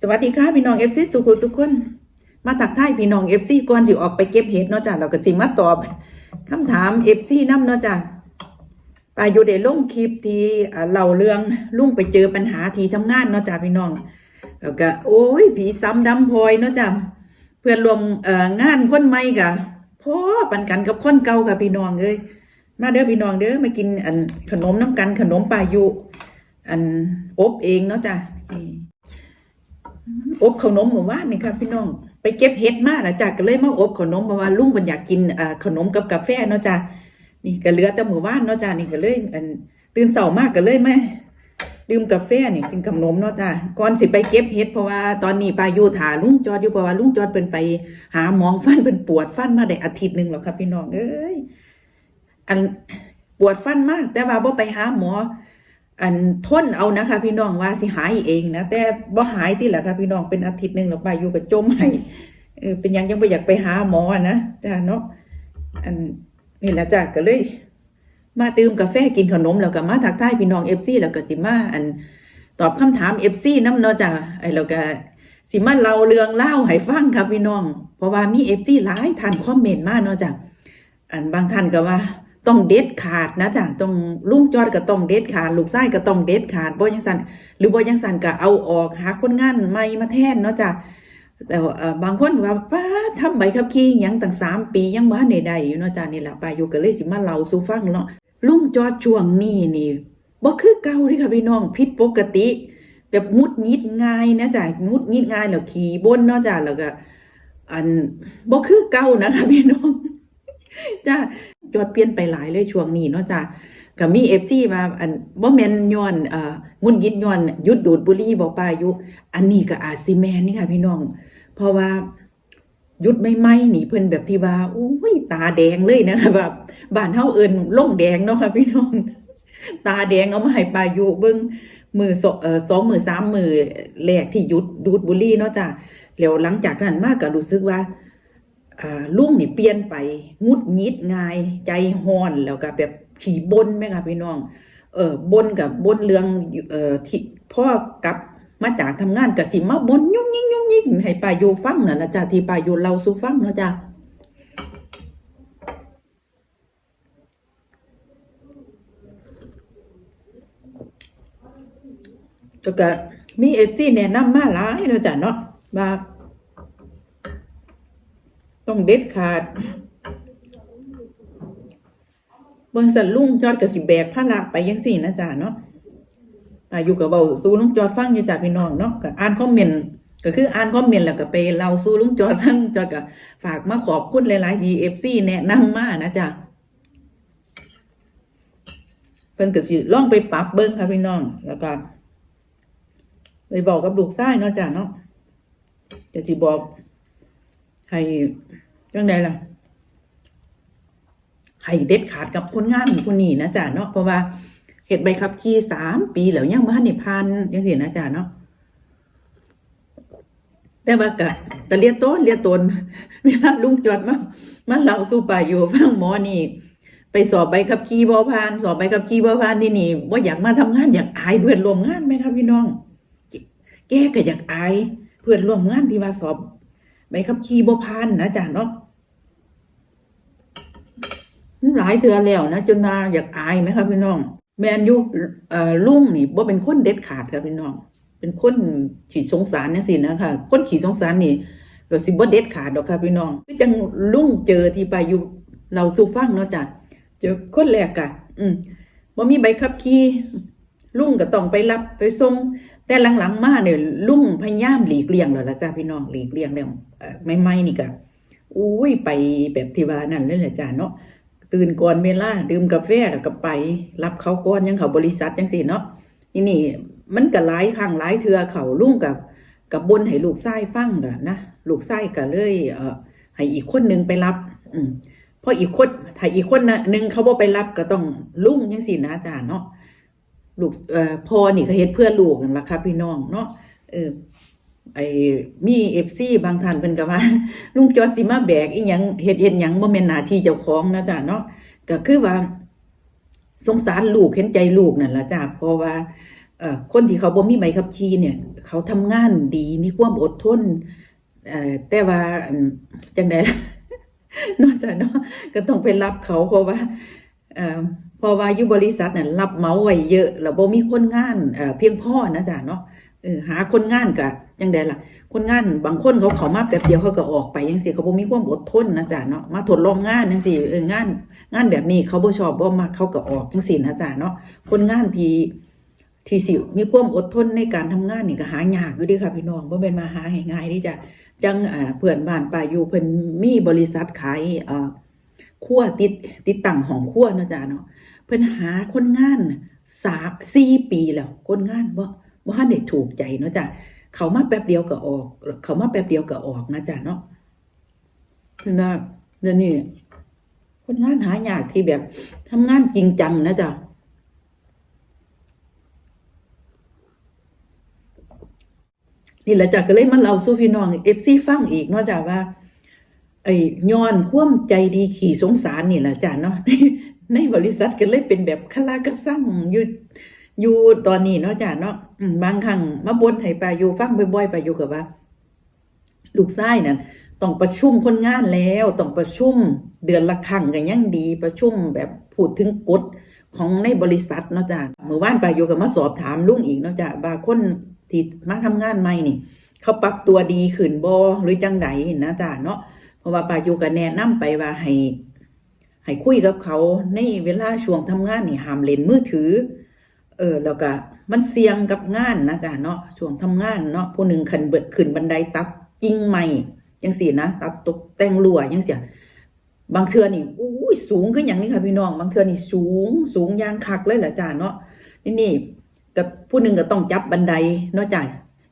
สวัสดีค่ะพี่น้องเอฟซีสุขุสุขคนมาตักทายพี่น้องเอฟซีก่อนสิออกไปเก็บเห็ดเนาะจ้ะเราก็สิมาตอบคำถามเอฟซีนํเนาะจ้ะปาอยู่ได้ลงคลิปที่เล่าเรื่องลุงไปเจอปัญหาที่ทำงานเนาะจ้ะพี่น้องแล้วก็โอ้ย ผีซ้ำดำพลอยเนาะจ้ะเพื่อนรวมเอ่องานคนใหม่กะพ่อปันกันกับคนเก่าค่ะพี่น้องเอ้ยมาเด้อพี่น้องเด้อมากินอันขนมน้ำกันขนมปลายุอันอบเองเนาะจ้ะ อบขนมหมู่บ้านนี่ครับพี่น้อง ไปเก็บเห็ดมาแล้วจ้ะก็เลยมาอบขนมเพราะว่าลุงมันอยากกินอ่าขนมกับกาแฟเนาะจ้ะนี่ก็เหลือแต่หมู่บ้านเนาะจ้ะนี่ก็เลยตื่นเช้ามากก็เลยไมาดื่มกาแฟนี่กินขนมเนาะจ้ะก่อนสิไปเก็บเห็ดเพราะว่าตอนนี้ปาอยู่ถาลุงจอดอยู่เพราะว่าลุงจอดเป็นไป หาหมอฟันเป็นปวดฟันมาได้อาทิตย์หนึ่งแล้วครับพี่น้องเอ้ยอันปวดฟันมาก แต่ว่าบ่ไปหาหมอ อันทนเอานะคะพี่น้องว่าสิหายเองนะแต่บ่หายที่แหละค่ะพี่น้องเป็นอาทิตย์หนึ่งแล้วไปอยู่กับจมให้เออเป็นยังยังไม่อยากไปหาหมอนะจ้าเนาะอันนี่แหละจ้าก็เลย มาดื่มกาแฟกินขนมแล้วก็มาทักทายพี่น้องเอฟซีแล้วก็สิมาอันตอบคำถามเอฟซีน้ำเนาะจ้าไอ้แล้วก็สิมาเล่าเรื่องเล่าให้ฟังครับพี่น้อง เพราะว่ามีเอฟซีหลายท่านคอมเมนต์มาเนาะจ้าอันบางท่านก็ว่า ต้องเด็ดขาดนะจ้ะต้องลุงจอดก็ต้องเด็ดขาด ลูกไส้ก็ต้องเด็ดขาดบ่ยังสันหรือบ่ยังสันก็เอาออกหาคนงานใหม่มาแทนเนาะจ้ะแล้วเอ่อบางคนว่าป้าทำใบขับขี่ยังตั้งสามปียังบ่ทันได้ได้อยู่เนาะจ้ะนี่แหละป้าอยู่ก็เลยสิมาเล่าสู่ฟังเนาะลุงจอดช่วงนี้นี่บ่คือเก่าเด้ค่ะพี่น้องผิดปกติ แบบงุดหงิดง่ายนะจ้ะงุดหงิดง่ายแล้วขี่บนเนาะจ้ะแล้วก็อันบ่คือเก่านะคะพี่น้อง จ้ะยอดเปลี่ยนไปหลายเลยช่วงนี้เนาะจ้ะก็มีเอฟซีมาอันบ่แม่นย้อนเอ่องุนยิดย้อนยุดดูดบุหรี่บ่ป้ายู่อันนี้ก็อาจสิแมนนี่ค่ะพี่น้อง เพราะว่ายุดใหม่ๆนี่เพิ่นแบบที่ว่าอุ้ยตาแดงเลยนะคะแบบบ้านเฮาเอิ้นลงแดงเนาะค่ะพี่น้อง ตาแดงเอามาให้ปายู่เบิ่งมือสองเอ่อสองมือสามมือแรกที่ยุดดูดบุหรี่เนาะจ้ะแล้วหลังจากนั้นมาก็รู้สึกว่า ลุงนี่เปลี่ยนไปงุดงิดง่าย ใจห้อนแล้วก็แบบขี่บนไหมคะพี่น้อง เออบนกับบนเรื่องเอ่อที่พ่อกลับมาจากทำงานกับสิมาบนยุ่งยิ่งยุ่งยิ่งให้ปายู่ฟังนะนะจ๊ะที่ปายู่เล่าสู่ฟังนะจ๊ะแล้วก็มีเอฟซีแนะนำมาหลายนะจ๊ะเนาะว่า ต้องเด็ดขาดบริษัทลุงจอดกับสิแบกภาระไปยังสี่นะจ๊ะเนาะออยู่กับเบาสู้ลุงจอดฟังอยู่จ้ะพี่น้องเนาะก็อ่านคอมเมนต์ก็คืออ่านคอมเมนต์แล้วก็ไปเราสู้ลุงจอดฟังจอดก็ฝากมาขอบคุณหลายๆ DFC แนะนำมานะจ๊ะเพิ่นก็สิลองไปปรับเบิ่งค่ะพี่น้อง แล้วก็ไปบอกกับลูกชายเนาะจ้ะเนาะจะสิบอกให้ จังใดล่ะให้เด็ดขาดกับคนงานคนนี้นะจ๊ะเนาะเพราะว่าเฮ็ดใบขับขี่สามปีแล้วยังบ่ทันได้ผ่านจังซี่นะจ๊ะเนาะแต่ว่าก็ตะเลียต้นเลียตนเวลาลุงจอดมามาเล่าสู่ป่าอยู่ฟังหมอนี่ ไปสอบใบขับขี่บ่ผ่าน สอบใบขับขี่บ่ผ่านที่นี่บ่าอยากมาทำงานอยากอายเพื่อนร่วมงานไหมครับพี่น้อง แกก็อยากอาย เพื่อนร่วมงานที่ว่าสอบใบขับขี่บ่ผ่านนะจ๊ะเนาะ หลายเทือแล้วนะจนมาอยากอายไหมครับพี่น้อง แมนอยู่ลุงนี่บ่เป็นคนเด็ดขาดครับพี่น้อง เป็นคนขี่สงสารจังซี่นะคะคนขี่สงสารนี่เราสิบ่เด็ดขาดดอกครับพี่น้องคือจังลุงเจอที่ไปอยู่เราสู่ฟังเนาะจ้ะเจอคนแรกอะอืมบ่มีใบขับขี่ลุงก็ต้องไปรับไปส่งแต่หลังๆมาเนี่ยลุงพยายามหลีกเลี่ยงแล้วละจ้าพี่น้องหลีกเลี่ยงแล้วไม่ไม่ๆนี่ก็อุ้ยไปแบบที่ว่านั่นเลยแหละจ้าเนาะ ตื่นก่อนเวลาดื่มกาแฟแล้วก็ไป รับเขาก่อนยังเขาบริษัทจังซี่เนาะทีนี่มันก็หลายครั้งหลายเทือเขาลุ่งกับกับบนให้ลูกชายฟังนะนะลูกชายก็เลยเอ่อให้อีกคนนึงไปรับ อืมพออีกคนถ้าอีกคนน่ะหนึงเขาบ่ไปรับก็ต้องลุ่งจังซี่นะจ้าเนาะลูกเอ่อพอนี่ก็เฮ็ดเพื่อลูกนั่นล่ะครับพี่น้องเนาะเออ ไอ้มี FC บางท่านเพิ่นก็ว่า ลุงจอสิมาแบกอีหยังเฮ็ดเฮ็ดหยังบ่แม่นหน้าที่เจ้าของนะจ้ะเนาะก็คือว่า สงสารลูกเห็นใจลูกนั่นล่ะจ้ะเพราะว่าเอ่อคนที่เขาบ่มีใบขับขี่เนี่ย เขาทำงานดีมีความอดทนเอ่อแต่ว่าอันจังไดล่ะนอกจากเนาะก็ต้องไปรับเขาเพราะว่าเอ่อเพราะว่าอยู่บริษัทน่ะรับเมาไว้เยอะแล้วบ่มีคนงานเอ่อเพียงพอนะจ๊ะเนาะ เออหาคนงานก็จังไดล่ะ คนงานบางคนเขาเขามาแป๊บเดียวเขาก็ออกไปจังซี่เขาบ่มีความอดทนนะจ๊ะเนาะมาทดลองงานจังซี่เอองาน งานแบบนี้เขาบ่ชอบบ่มักเขาก็ออกจังซี่นะจ๊ะเนาะคนงานที่ที่สิมีความอดทนในการทำงานนี่ก็หายากอยู่ด้ค่ะพี่น้องบ่แม่นมาหาให้ง่ายเดิจ้ะจังอ่าเพื่อนบ้านป้าอยู่เพิ่นมีบริษัทขายอ่าครัวติดติดตั้งห้องครัวนะจ๊ะเนาะเพิ่นหาคนงานสามสี่ปีแล้วคนงานบ่ บ่ทันได้ถูกใจเนาะจ้ะเขามาแป๊บเดียวก็ออก เขามาแป๊บเดียวก็ออกนะจ๊ะเนาะคือว่าเดี๋ยวนี้คนงานหายากที่แบบทำงานจริงจังนะจ๊ะนี่แหละจ้ะก็เลยมาเล่าสู่พี่น้องเอฟซีฟังอีกเนาะจ้ะว่า ไอ้ย้อนความใจดีขี่สงสารนี่แหละจ้ะเนาะในในบริษัทก็เลยเป็นแบบคลากระสั่งอยู่ อยู่ตอนนี้เนาะจ้ะเนาะบางครั้งมาบ่นให้ปาอยู่ฟังบ่อยๆปาอยู่กับว่า ลูกชายนั่นต้องประชุมคนงานแล้วต้องประชุมเดือนละครั้งก็ยังดี ประชุมแบบพูดถึงกฎของในบริษัทเนาะจ้ะเมื่อวานปาโยก็มาสอบถามลุงอีกเนาะจ้ะว่าคนที่มาทำงานใหม่นี่ เขาปรับตัวดีขึ้นบ่หรือจังใดนะจ้ะเนาะเพราะว่าปาโยก็แนะนำไปว่าให้ให้คุยกับเขาในเวลาช่วงทำงานนี่ห้ามเล่นมือถือ เออแล้วก็มันเสี่ยงกับงานนะจ๊ะเนาะช่วงทำงานเนาะผู้หนึ่งขึ้นเบิดขึ้นบันไดตัดกิ่งไม้จังสี่นะตัดตกแต่งรั้วจังเสี่บางเทือนี่อุ้ยสูงขึ้นอย่างนี้ค่ะพี่น้อง บางเทือนี่สูงสูงยางคักเลยแหละจ้ะเนาะนี่นี่กับผู้หนึ่งก็ต้องจับบันไดเนาะจ้ะ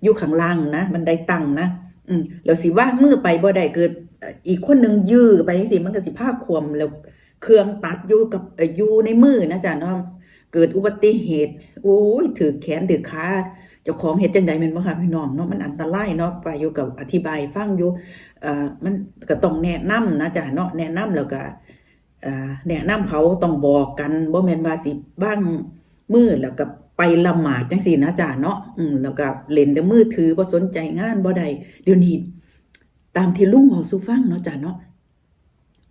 อยู่ข้างล่างนะบันไดตั้งนะอืมแล้วสิว่างมือไปบ่ได้เกิดอีกคนหนึ่งยื้อไปจังซี่มันก็สิพาความแล้วเครื่องตัดอยู่กับอยู่ในมือนะจ้ะเนาะ เกิดอุบัติเหตุโอ้ยถือแขนถือขาเจ้าของเฮ็ดจังใดม่นบ่ค่ะพี่น้องเนาะมันอันตรายเนาะไปอยู่กับอธิบายฟังอยู่เอ่อมันก็ต้องแนะนำนะจ๊ะเนาะแนะนำแล้วก็เอ่อแนะนำเขาต้องบอกกันบ่แม่นว่าสิบ้างมือแล้วก็ไปละหมาดจังซี่นะจ๊ะเนาะอืมแล้วก็เล่นแต่มือถือบ่สนใจงานบ่ได้เดี๋ยวนี้ตามที่ลุงเว้าสู่ฟังเนาะจ๊ะเนาะ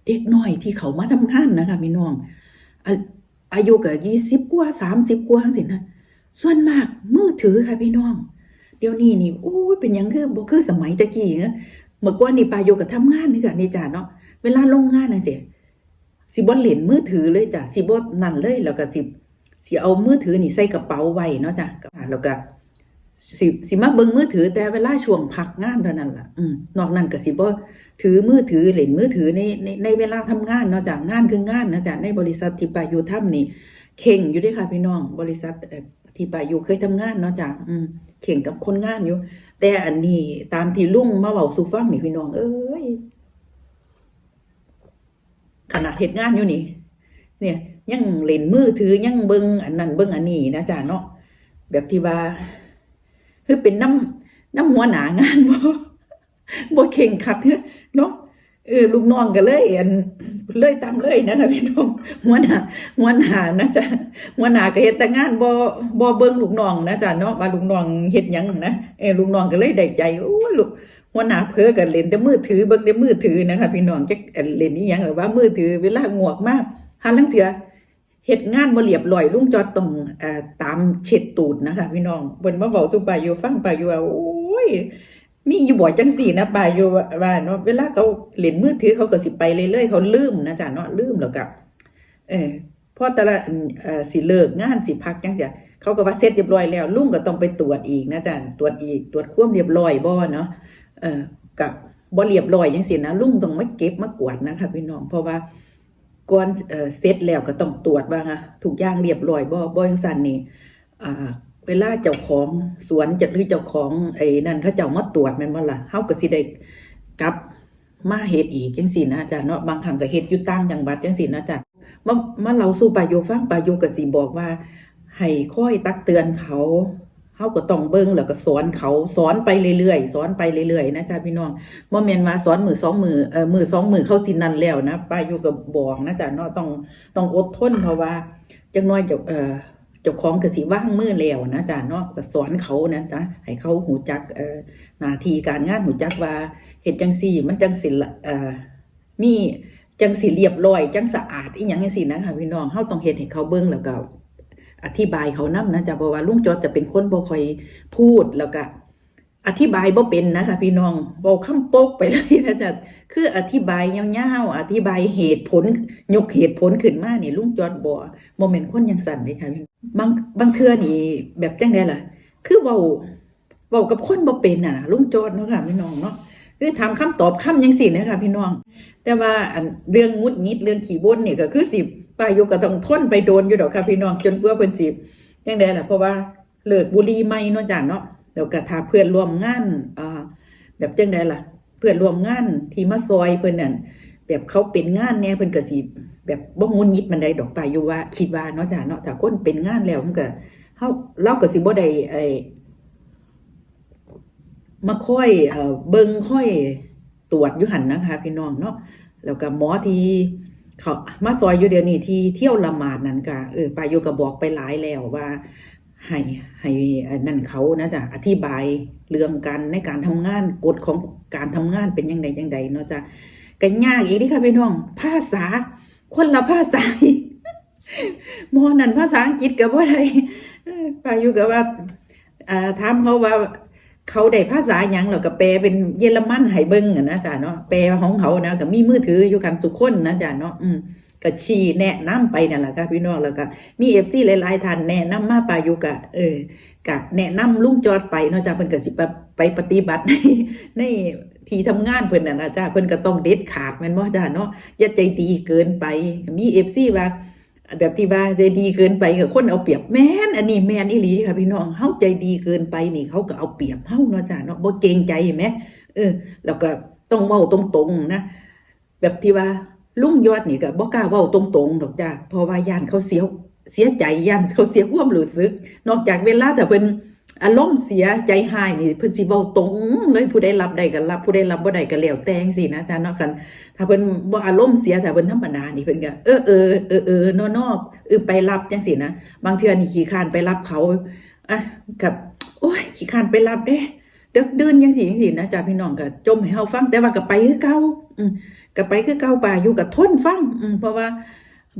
เด็กน้อยที่เขามาทำงานนะคะพี่น้อง อายุก็ยี่สิบกว่าสามสิบกว่าสินะส่วนมากมือถือค่ะพี่น้อง เดี๋ยวนี้นี่โอ้ยเป็นยังคือบอกคือสมัยตะกี้เนะเมื่อก่อนนี่ปาโยกับทำงานนี่ค่ะนี่จ้าเนาะเวลาลงงานน่ะสิสิบอเล่นมือถือเลยจ้ะสิบอนั่นเลยแล้วก็สิสิเอามือถือนี่ใส่กระเป๋าไว้เนาะจ้ะแล้วก็ สิสิมาเบิ่งมือถือแต่เวลาช่วงพักงานเท่านั้นล่ะอืมนอกนั้นก็สิบ่ถือมือถือเล่นมือถือในในในเวลาทำงานเนาะจากงานคืองานนะจากในบริษัทที่ปาอยู่ทำนี่เข่งอยู่ด้วยค่ะพี่น้อง บริษัทที่ปาอยู่เคยทำงานเนาะจากอืมเข่งกับคนงานอยู่ แต่อันนี้ตามที่ลุงมาเว้าสู่ฟังนี่พี่น้อง เอ้ยขนาดเฮ็ดงานอยู่นี่ เนี่ยยังเล่นมือถือยังเบิ่งอันนั้นเบิ่งอันนี้นะจ๊ะเนาะแบบที่ว่า คือเป็นน้ำน้ำหัวหนางานบ่บ่เข่งขัดเนาะเออลูกน้องก็เลยเอันเลยตามเลยนะคะพี่น้องหัวหน้าหัวหน้านะจ๊ะหัวหน้าก็เฮ็ดแต่งานบ่บ่เบิ่งลูกน้องนะจ๊ะเนาะว่าลูกน้องเฮ็ดหยังนะเออลูกน้องก็เลยได้ใจโอ้ลูกหัวหน้าเพ้อก็เล่นแต่มือถือเบิ่งแต่มือถือนะคะพี่น้องจักเล่นอีหยังหรือว่ามือถือเวลาง่วงมากหันลังเถื่อ เฮ็ดงานบ่เรียบร้อยลุงจอดต้องเอ่อตามเช็ดตูดนะคะ พี่น้องเพิ่นมาเว้าสู่ปาอยู่ฟังปาอยู่ว่าโอ้ยมีอยู่บ่จังสี่นะปาอยู่ว่าเนาะเวลาเขาเล่นมือถือเขาก็สิไปเรื่อยๆเขาลืมนะจ๊ะเนาะลืมแล้วก็เออพอแต่ละเอ่อสิเลิกงานสิพักจังซี่เขาก็ว่าเสร็จเรียบร้อยแล้วลุงก็ต้องไปตรวจอีกนะจ๊ะตรวจอีกตรวจความเรียบร้อยบ่เนาะเออกับบ่เรียบร้อยจังซี่นะลุงต้องมาเก็บมากวาดนะคะพี่น้องเพราะว่า ก่อนเอ่อเสร็จแล้วก็ต้องตรวจว่าฮะทุกย่างเรียบร้อยบ่บ่จังซั่นนี่เวลาเจ้าของสวนจะหรือเจ้าของไอ้นั่นเขาเจ้ามาตรวจแม่นบ่ล่ะเฮาก็สิได้กลับมาเฮ็ดอีกจังซี่นะจ้ะเนาะบางครั้งก็เฮ็ดอยู่ต่างจังหวัดจังซี่นะจ้ะมามาเล่าสู่ปาโยฟังปาโยก็สิบอกว่าให้ค่อยตักเตือนเขา เฮาก็ต้องเบิ่งแล้วก็สอนเขาสอนไปเรื่อยๆสอนไปเรื่อยๆนะจ้ะพี่น้องบ่แม่นว่าสอนมือสองมือเอ่อมือสองมือเขาสินั่นแล้วนะป้าโยก็บบอกนะจ้ะเนาะต้องต้องอดทนเพราะว่าจังน้อยจะเอ่อจ้าของก็สิว่างมือแล้วนะจ๊ะเนาะก็สอนเขานะจ๊ะให้เขาหูจักเอ่อหน้าที่การงานหูจักว่าเฮ็ดจังซี่มันจังสิละเอ่อมีจังสิเรียบร้อย จังสะอาดอีหยังจังซี่นะคะพี่น้องเฮาต้องเฮ็ดให้เขาเบิ่งแล้วก็ อธิบายเขานํนะจ๊ะเพราะว่าลุงจอดจะเป็นคนบ่ค่อยพูดแล้วก็อธิบายบ่เป็นนะคะพี่น้องบอกคำโปกไปเลยนะจ๊ะคืออธิบายยาวๆอธิบายเหตุผลยกเหตุผลขึ้นมานี่ลุงจอดบ่บ่แม่นคนยังสั่นเลยค่ะบางบางเทื่อนี่แบบจังได๋ล่ะ คือเว้าเว้ากับคนบ่เป็นน่ะนะลุงจอดเนาะค่ะพี่น้องเนาะคือถามคำตอบคำจังซี่นะคะพี่น้อง แต่ว่าอันเรื่องงุดงิดเรื่องขี้บ่นนี่ก็คือสิ ป้าอยู่ก็ต้องทนไปโดนอยู่ดอกค่ะพี่น้องจนเพื่อเพิ่นสิจังได๋ล่ะเพราะว่าเลิกบุรี่ใหม่นาะจ้ะเนาะแล้วก็ถ้าเพื่อนร่วมงานอ่าแบบจังไดล่ะ เพื่อนร่วมงานที่มาซอยเพิ่นนั่นแบบเขาเป็นงานแหน่เพิ่นก็สิแบบบ่งุนยิดมันได้ดอกไปอยู่ว่าคิดว่าเนาะจ้ะเนาะถ้าคนเป็นงานแล้วมันก็เฮาเราก็สิบ่ได้ไอ้มาค่อยเบิ่งค่อยตรวจอยู่หันนะคะ พี่น้องเนาะแล้วก็หมอที่ เขามาซอยอยู่เดี๋ยวนี้ที่เที่ยวละหมาดนั่นก็เออปาอยู่ก็บอกไปหลายแล้วว่าให้ให้นั่นเขานะจ๊ะอธิบายเรื่องการในการทำงานกฎของการทำงานเป็นยังไงยังไงเนาะจ๊ะกันยากอีกที่ค่ะพี่น้อง ภาษา คนละภาษาหมอนั่นภาษาอังกฤษกับว่าไดเออป้าอยู่กับว่าถามเขาว่า เขาได้ภาษาหยังแล้วก็แปลเป็นเยอรมันให้เบิ่งอะนะจ๊ะเนาะแปลของเขานะก็มีมือถืออยู่กันสุคนนะจ๊ะเนาะอืมก็ชี้แนะนำไปนั่นแหละค่ะพี่น้องแล้วก็มีเอฟซีหลายๆท่านแนะนำมาปาอยู่กะเออกะแนะนำลุงจอดไปเนาะจ้าเพิ่นก็สิไปไปปฏิบัติในในที่ทำงานเพิ่นน่ะนะจ้าเพิ่นก็ต้องเด็ดขาดแม่นบ่จ้าเนาะอย่าใจดีเกินไปมีเอฟซีว่า แบบที่ว่าใจดีเกินไปกับคนเอาเปรียบแม่นอันนี้แม่นอีหลีค่ะพี่น้องเฮาใจดีเกินไปนี่เขาก็เอาเปรียบเฮาเนาะจ้าเนาะบ่เกรงใจไหมเออ แล้วก็ต้องเว้าตรงๆนะแบบที่ว่าลุงยอดนี่ก็บ่กล้าเว้าตรงๆดอกจ้าเพราะว่าย่านเขาเสียเสียใจย่านเขาเสียความรู้สึก นอกจากเวลาแต่เพิ่น อารมณ์เสียใจหายนี่เพิ่นสิเว้าตรงเลยผู้ใดรับได้ก็รับผู้ใดรับบ่ได้ก็แล้วแต่งซี่นะจ้าเนาะคัน ถ้าเพิ่นบ่อารมณ์เสียถ้าเพิ่นธรรมดานี่เพิ่นก็เออเออเออเออนอนอเออไปรับจังซี่นะบางเทื่อนี่ขี้คานไปรับเขาอะกับโอ้ยขี้คานไปรับเด้เดึกดื่นจังซี่จังซี่นะจ้าพี่น้องก็จมให้เฮาฟัง แต่ว่าก็ไปคือเก่าอืมก็ไปคือเก่าป่าอยู่กับทนฟังอืมเพราะว่า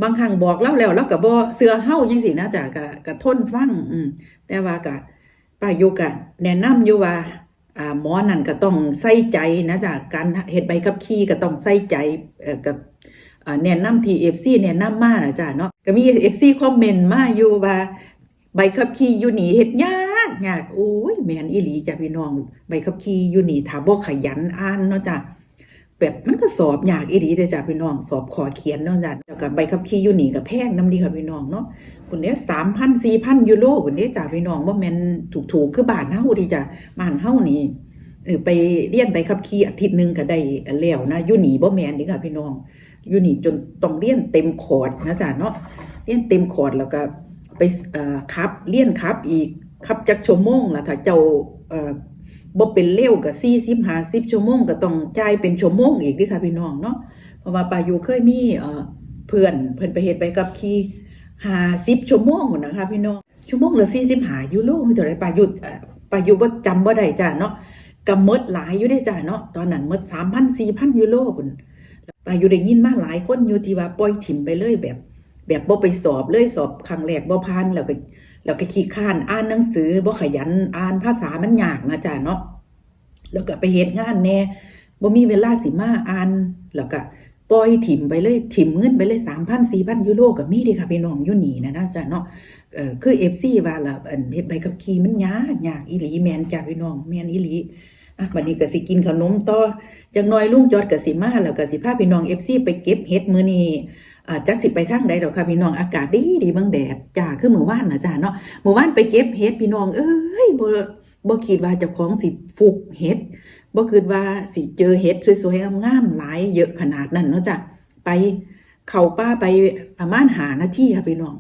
บางครั้งบอกเล่าแล้วเราก็บ่เสือเฮาจังซี่นะจ้ะก็ก็ทนฟังอืมแต่ว่าก็ ป้ายู่ก็แนะนำอยู่ว่าอ่าหมอนั่นก็ต้องใส่ใจนะจ้ะการเฮ็ดใบขับขี่ก็ต้องใส่ใจเอ่อกับแนะนำที่ FC แนะนำมานะจ้ะเนาะก็มี FC คอมเมนต์มาอยู่ว่าใบขับขี่อยู่นี่เฮ็ดยากยากโอ้ยแมนอีหลีจ้ะพี่น้องใบขับขี่อยู่นี่ถ้าบ่ขยันอ่านเนาะจ้ะแบบมันก็สอบยากอีดีเด้อจ้ะพี่น้องสอบขอเขียนเนาะจ้ะแล้วก็ใบขับขี่อยู่นี่ก็แพงนํดีค่ะพี่น้องเนาะ คนเนี้ย3,000 4,000ยูโรคนนี้จ้ะพี่น้องบ่แมนถูกๆคือบานเฮาที่จะบ้านเฮานี่เออไปเรียนใบขับขี่อาทิตย์หนึ่งก็ได้แล้วนะยู่นี่บ่แม่นเด้ค่ะพี่น้องอยู่นี่จนต้องเรียนเต็มคอร์สนะจ้ะเนาะเรียนเต็มคอร์สแล้วก็ไปขับเรียนขับอีกขับจักชั่วโมงล่ะถ้าเจ้าเอ่อบ่เป็นเร็วก็40 50ชั่วโมงก็ต้องจ่ายเป็นชั่วโมงอีกเดิค่ะพี่น้องเนาะเพราะว่าปายูเคยมีเพื่อนเพิ่อนไปเฮ็ดไปกับขี่ 50ชั่วโมงนะคะพี่น้องชั่วโมงละ45ยูโรคือเท่าไร่ปายู่เอ่อปาอยู่บ่จำบ่ได้จ้ะเนาะก็หมดหลายอยู่เด้จ้ะเนาะตอนนั้นหมด3,000 4,000ยูโรพุ่นปายู่ได้ยินมากหลายคนอยู่ที่ว่าปล่อยถิ่มไปเลยแบบ แบบบ่ไปสอบเลยสอบครั้งแรกบ่ผ่านแล้วก็แล้วก็ขี้ข้านอ่านหนังสือบ่ขยันอ่านภาษามันยากนะจ๊ะเนาะแล้วก็ไปเฮ็ดงานแน่บ่มีเวลาสิมาอ่านแล้วก็ ปล่อยถิ่มไปเลยถิ่มเงินไปเลย3,000 4,000ยูโรก็มีด้ค่ะพี่น้องยู่นี่นะนะจ๊ะเนาะเอ่อคือ FC ว่าละอันใบขับขี่มันยากยากอีหลีแมนจ้ะพี่น้องแมนอีหลีอะบัดนี้ก็สิกินขนมต่อจักหน่อยลุงจอดก็สิมาแล้วก็สิพาพี่น้อง FC ไปเก็บเห็ดมื้อนี้อ่าจักสิไปทางใดดอกค่ะพี่น้องอากาศดีดีเบางแดดจ้าคือมื้อวานนะจ้าเนาะมื้อวานไปเก็บเห็ดพี่น้องเอ้ยบ่บ่คิดว่าเจ้าของสิฟุกเห็ด บ่คิดว่าสิเจอเห็ดสวยๆงามๆหลายเยอะขนาดนั้นเนาะจ้ะไปเข้าป่าไปประมาณ5นาที่ค่ะพี่น้อง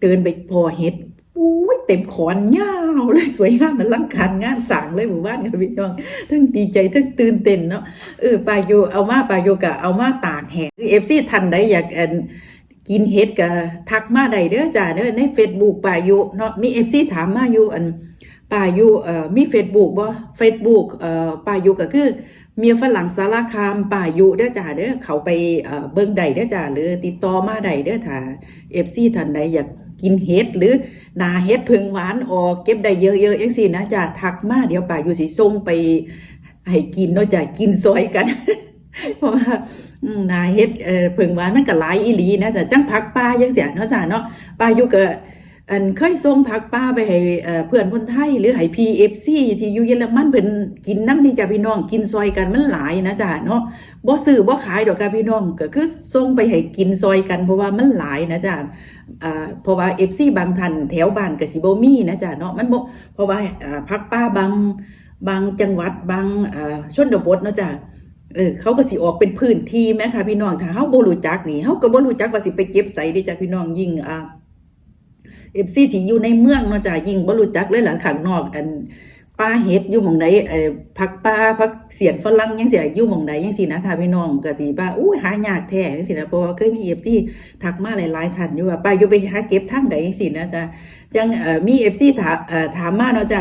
เดินไปพอเห็ดอุ้ยเต็มขอนยาวเลยสวยงามมันลังการงานสร้างเลยหมู่บ้านค่ะพี่น้องทั้งดีใจทั้งตื่นเต้นเนาะเออปาโยเอามาปาโยกะเอามาตากแห้งคือเอฟซีทันได้อยากเอ็นกินเฮ็ดก็ทักมาได้เด้อจ้าเด้อใน Facebook ปายุเนาะมี FC ถามมาอยู่อัน ป่ายุเอ่อมี Facebook บ่ Facebook เอ่อป่ายุก็คือเมียฝรั่งสารคามป่ายุเด้อจ้าเด้อเขาไปเอ่อเบิ่งได้เด้อจ้าหรือติดต่อมาได้เด้อถ้า FC ท่านใดอยากกินเฮ็ดหรือนาเฮ็ดพึงหวานออกเก็บได้เยอะๆจังซี่นะจ้าทักมาเดี๋ยวป่ายุสิส่งไปให้กินเนาะจ้ากินซอยกันเพราะว่านาเฮ็ดเอ่อพิ่งหวานมันก็หลายอีหลีนะจ้ะจังผักป่าจังเสียเนาะจ้ะเนาะป้าอยู่ก็ อันเคยส่งผักป่าไปให้เพื่อนคนไทย หรือให้ PFC ที่อยู่เยอรมันเพิ่นกินนำนี่จ้ะพี่น้องกินซอยกันมันหลายนะจ้ะเนาะบ่ซื้อบ่ขายดอกค่ะพี่น้องก็คือส่งไปให้กินซอยกันเพราะว่ามันหลายนะจ้ะอ่าเพราะว่า FC บางท่านแถวบ้านก็สิบ่มีนะจ้ะเนาะมันบ่เพราะว่าผักป่าบางบางจังหวัดบางอ่ชนบทเนาะจ้ะเออเขาก็สิออกเป็นพื้นที่แม่ค่ะพี่น้องถ้าเฮาบ่รู้จักนี่เฮาก็บ่รู้จักว่าสิไปเก็บไสเด้จ้ะพี่น้องยิ่งอ่า FC ที่อยู่ในเมืองเนาะจ้ะยิ่งบ่รู้จักเลยหลังข้างนอกอันป่าเฮ็ดอยู่หม่องใดเอ่อผักป่าผักเสียนฝรั่งจังซี่อยู่หม่องใดจังซี่นะคะพี่น้องก็สิว่าอู้หายากแท้จังซี่นะเพราะว่าเคยมี FC ทักมาหลายๆท่านอยู่ว่าป้าอยู่ไปหาเก็บทางใดจังซี่นะจ้ะจังเอ่อมี FC ถามเอ่อถามมาเนาะจ้ะ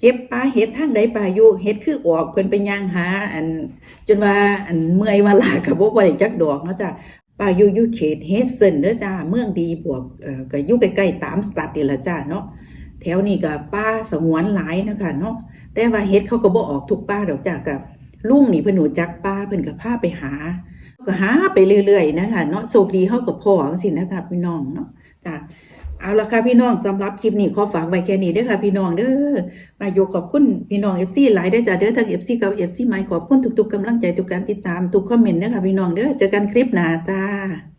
เก็บปลาเฮ็ดทางใดปลาอยู่เฮ็ดคือออกเพิ่นไปย่างหาอันจนว่าอันเมื่อยว่าลากับบ่ได้จักดอกเนาะจ้ะ ป้าอยู่อยู่เขตเฮสเซนเด้อจ้า เมืองดีบวกเอ่อก็อยู่ใกล้ๆตามสตัดนี่ละจ้าเนาะแถวนี้ก็ป้าสงวนหลายนะคะเนาะแต่ว่าเฮ็ดเขาก็บ่ออกทุกป้าดอกจ้ากับลุงนี่เพิ่นรู้จักป้าเพิ่นก็พาไปหา ก็หาไปเรื่อยๆนะคะเนาะโชคดีเฮาก็พอจังซี่นะคะพี่น้องเนาะจ้า เอาละค่ะพี่น้องสำหรับคลิปนี้ขอฝากไว้แค่นี้เด้อค่ะพี่น้องเด้อมาโยกขอบคุณพี่น้องเอฟซีหลายได้จ้ะเด้อทั้งเอฟซีกับเอฟซีใหม่ขอบคุณทุกๆกำลังใจทุกการติดตามทุกคอมเมนต์นะค่ะพี่น้องเด้อเจอกันคลิปหน้าจ้า